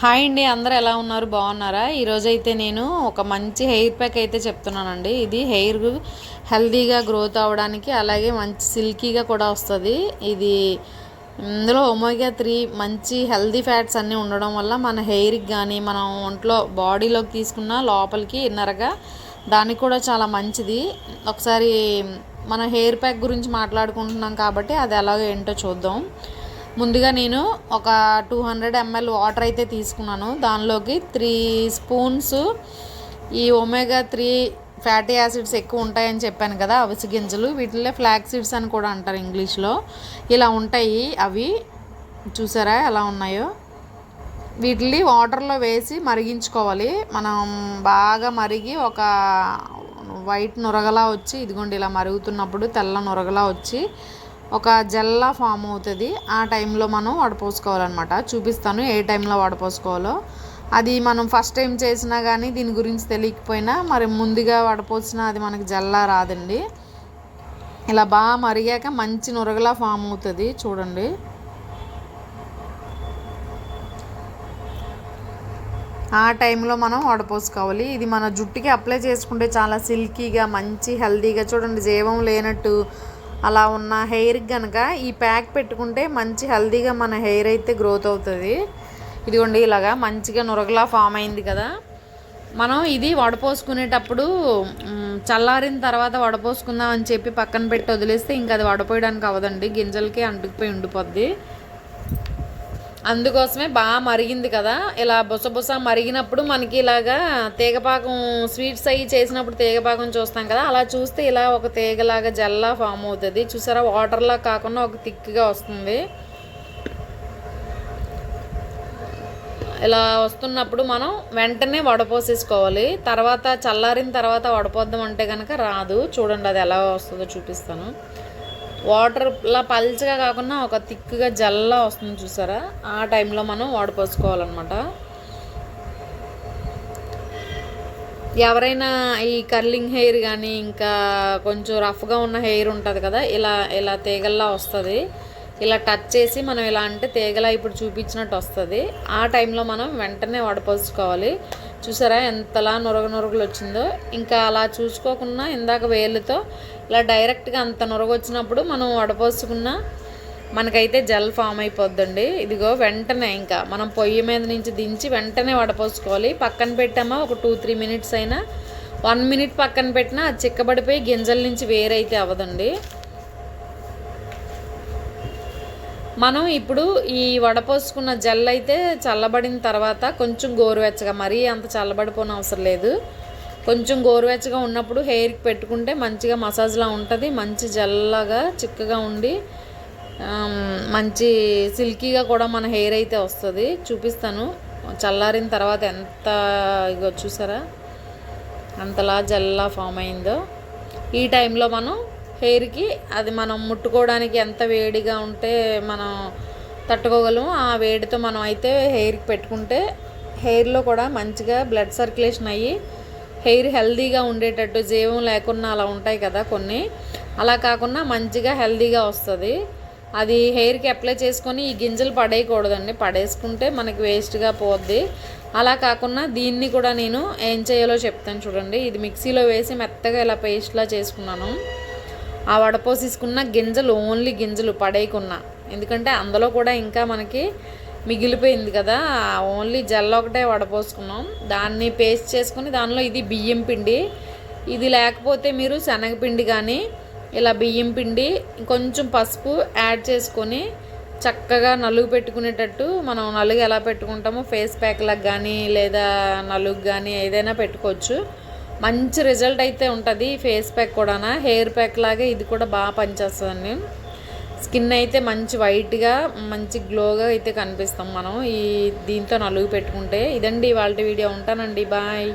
Hi అండి అందరూ ఎలా ఉన్నారు? బాగున్నారా? ఈరోజు అయితే నేను ఒక మంచి హెయిర్ ప్యాక్ అయితే చెప్తున్నానండి. ఇది హెయిర్ హెల్దీగా గ్రోత్ అవ్వడానికి అలాగే మంచి సిల్కీగా కూడా వస్తుంది. ఇది ఇందులో ఒమేగా త్రీ మంచి హెల్దీ ఫ్యాట్స్ అన్నీ ఉండడం వల్ల మన హెయిర్కి కానీ మనం ఒంట్లో బాడీలోకి తీసుకున్న లోపలికి ఇన్నరగా దానికి కూడా చాలా మంచిది. ఒకసారి మన హెయిర్ ప్యాక్ గురించి మాట్లాడుకుంటున్నాం కాబట్టి అది ఎలాగో ఏంటో చూద్దాం. ముందుగా నేను ఒక టూ హండ్రెడ్ ఎంఎల్ వాటర్ అయితే తీసుకున్నాను. దానిలోకి త్రీ స్పూన్స్ ఈ ఒమేగా త్రీ ఫ్యాటీ యాసిడ్స్ ఎక్కువ ఉంటాయని చెప్పాను కదా అవిసి గింజలు. వీటిల్లో ఫ్లాక్ సీడ్స్ అని కూడా అంటారు ఇంగ్లీష్లో. ఇలా ఉంటాయి అవి. చూసారా ఎలా ఉన్నాయో? వీటిని వాటర్లో వేసి మరిగించుకోవాలి. మనం బాగా మరిగి ఒక వైట్ నురగలా వచ్చి ఇదిగోండి ఇలా మరుగుతున్నప్పుడు తెల్ల నురగలా వచ్చి ఒక జల్లా ఫామ్ అవుతుంది. ఆ టైంలో మనం వడపోసుకోవాలన్నమాట. చూపిస్తాను ఏ టైంలో వడపోసుకోవాలో. అది మనం ఫస్ట్ టైం చేసినా కానీ దీని గురించి తెలియకపోయినా మరి ముందుగా వడపోసినా అది మనకి జల్లా రాదండి. ఇలా బాగా మరిగాక మంచి నురగలా ఫామ్ అవుతుంది చూడండి. ఆ టైంలో మనం వడపోసుకోవాలి. ఇది మన జుట్టుకి అప్లై చేసుకుంటే చాలా సిల్కీగా మంచి హెల్తీగా చూడండి. జీవం లేనట్టు అలా ఉన్న హెయిర్కి కనుక ఈ ప్యాక్ పెట్టుకుంటే మంచి హెల్తీగా మన హెయిర్ అయితే గ్రోత్ అవుతుంది. ఇదిగోండి ఇలాగా మంచిగా నురగలా ఫామ్ అయింది కదా. మనం ఇది వడపోసుకునేటప్పుడు చల్లారిన తర్వాత వడపోసుకుందాం అని చెప్పి పక్కన పెట్టి వదిలేస్తే ఇంకా అది వడపోయడానికి అవదండి. గింజలకే అంటుకుపోయి ఉండిపోద్ది. అందుకోసమే బాగా మరిగింది కదా. ఇలా బుసబుస మరిగినప్పుడు మనకి ఇలాగా తీగపాకం స్వీట్స్ అవి చేసినప్పుడు తీగపాకం చూస్తాం కదా. అలా చూస్తే ఇలా ఒక తీగలాగా జల్లా ఫామ్ అవుతుంది. చూసారా? వాటర్లా కాకుండా ఒక థిక్గా వస్తుంది. ఇలా వస్తున్నప్పుడు మనం వెంటనే వడపోసేసుకోవాలి. తర్వాత చల్లారిన తర్వాత వడపోద్దాం అంటే కనుక రాదు. చూడండి అది ఎలా వస్తుందో చూపిస్తాను. వాటర్లా పల్చగా కాకుండా ఒక థిక్గా జల్లా వస్తుంది చూసారా? ఆ టైంలో మనం వాడిపోసుకోవాలన్నమాట ఎవరైనా ఈ కర్లింగ్ హెయిర్ కానీ ఇంకా కొంచెం రఫ్గా ఉన్న హెయిర్ ఉంటుంది కదా ఇలా ఇలా తీగల్లా వస్తుంది. ఇలా టచ్ చేసి మనం ఇలా అంటే తీగలా ఇప్పుడు చూపించినట్టు వస్తుంది. ఆ టైంలో మనం వెంటనే వడపోసుకోవాలి చూసారా ఎంతలా నురగ నొరగలు వచ్చిందో ఇంకా అలా చూసుకోకుండా ఇందాక వేలుతో ఇలా డైరెక్ట్గా అంత నురగ వచ్చినప్పుడు మనం వడపోసుకున్న మనకైతే జల్ ఫామ్ అయిపోద్దండి. ఇదిగో వెంటనే ఇంకా మనం పొయ్యి మీద నుంచి దించి వెంటనే వడపోసుకోవాలి. పక్కన పెట్టామా? ఒక టూ త్రీ మినిట్స్ అయినా. వన్ మినిట్ పక్కన పెట్టినా అది చిక్కబడిపోయి గింజల నుంచి వేరైతే అవ్వదండి. మనం ఇప్పుడు ఈ వడపోసుకున్న జెల్ అయితే చల్లబడిన తర్వాత కొంచెం గోరువెచ్చగా మరీ అంత చల్లబడిపోయిన అవసరం లేదు. కొంచెం గోరువెచ్చగా ఉన్నప్పుడు హెయిర్కి పెట్టుకుంటే మంచిగా మసాజ్లా ఉంటుంది. మంచి జల్లగా చిక్కగా ఉండి మంచి సిల్కీగా కూడా మన హెయిర్ అయితే వస్తుంది. చూపిస్తాను. చల్లారిన తర్వాత ఎంత ఇగో చూసారా? అంతలా జల్లా ఫామ్ అయిందో. ఈ టైంలో మనం హెయిర్కి అది మనం ముట్టుకోవడానికి ఎంత వేడిగా ఉంటే మనం తట్టుకోగలము ఆ వేడితో మనం అయితే హెయిర్కి పెట్టుకుంటే హెయిర్లో కూడా మంచిగా బ్లడ్ సర్క్యులేషన్ అయ్యి హెయిర్ హెల్దీగా ఉండేటట్టు జీవం లేకుండా అలా ఉంటాయి కదా కొన్ని. అలా కాకుండా మంచిగా హెల్దీగా వస్తుంది. అది హెయిర్కి అప్లై చేసుకొని ఈ గింజలు పడేయకూడదండి. పడేసుకుంటే మనకి వేస్ట్గా పోద్ది. అలా కాకుండా దీన్ని కూడా నేను ఏం చేయాలో చెప్తాను చూడండి. ఇది మిక్సీలో వేసి మెత్తగా ఇలా పేస్ట్లా చేసుకున్నాను. ఆ వడపోసేసుకున్న గింజలు ఓన్లీ గింజలు పడేయకున్నా. ఎందుకంటే అందులో కూడా ఇంకా మనకి మిగిలిపోయింది కదా ఓన్లీ జల్ల ఒకటే వడపోసుకున్నాం దాన్ని పేస్ట్ చేసుకుని దానిలో ఇది బియ్యం పిండి. ఇది లేకపోతే మీరు శనగపిండి కానీ ఇలా బియ్యం పిండి కొంచెం పసుపు యాడ్ చేసుకొని చక్కగా నలుగు పెట్టుకునేటట్టు మనం నలుగు ఎలా పెట్టుకుంటామో ఫేస్ ప్యాక్లకు కానీ లేదా నలుగు కానీ ఏదైనా పెట్టుకోవచ్చు. మంచి రిజల్ట్ అయితే ఉంటుంది ఫేస్ ప్యాక్ కూడా హెయిర్ ప్యాక్ లాగే ఇది కూడా బాగా పనిచేస్తుందండి. స్కిన్ అయితే మంచి వైట్గా మంచి గ్లోగా అయితే కనిపిస్తాం మనం. ఈ దీంతో నలుగు పెట్టుకుంటే. ఇదండి వాళ్ళ వీడియో. ఉంటానండి. బాయ్.